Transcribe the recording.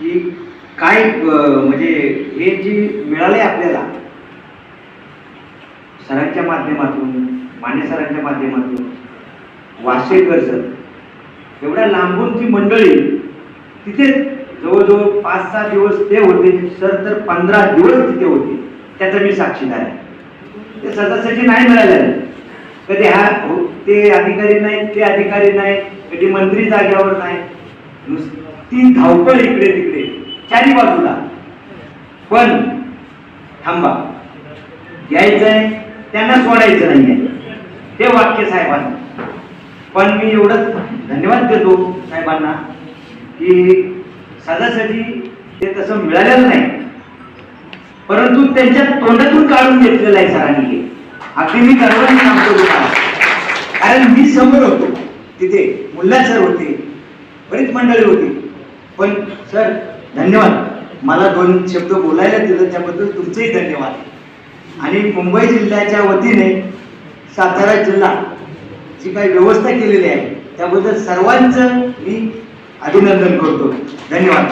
की काय म्हणजे हे जे मिळालंय आपल्याला सरांच्या माध्यमातून माने सरांच्या माध्यमातून वासेकर सर एवढ्या लांबून ती मंडळी तिथे जवळजवळ पाच सहा दिवस ते होते सर तर पंधरा दिवस तिथे होते त्याचा मी साक्षीदार आहे ते सदस्याची नाही मिळालेलं कधी हा हो, ते अधिकारी नाही ते अधिकारी नाही कधी मंत्री जाग्यावर नाही नुसती धावपळ इकडे तिकडे चारी बाजूला. पण थांबा. घ्यायचंय त्यांना सोडायचं नाहीये. ते वाक्य साहेबांना. पण मी एवढंच धन्यवाद देतो साहेबांना की सदासदी ते तसं मिळालेलं नाही. परंतु त्यांच्या तोंडातून काढून घेतलेलं आहे सरांनी हे. अगदी मी गर्वाने सांगतो कारण मी समोर होतो. तिथे मुल्ला सर होते. बरीच मंडळी होती. पण सर धन्यवाद. मला दोन शब्द बोलायला दिलं त्याबद्दल तुमचंही धन्यवाद. आणि मुंबई जिल्ह्याच्या वतीने सातारा जिल्हा जी काही व्यवस्था केलेली आहे त्याबद्दल सर्वांचं मी अभिनंदन करतो. धन्यवाद.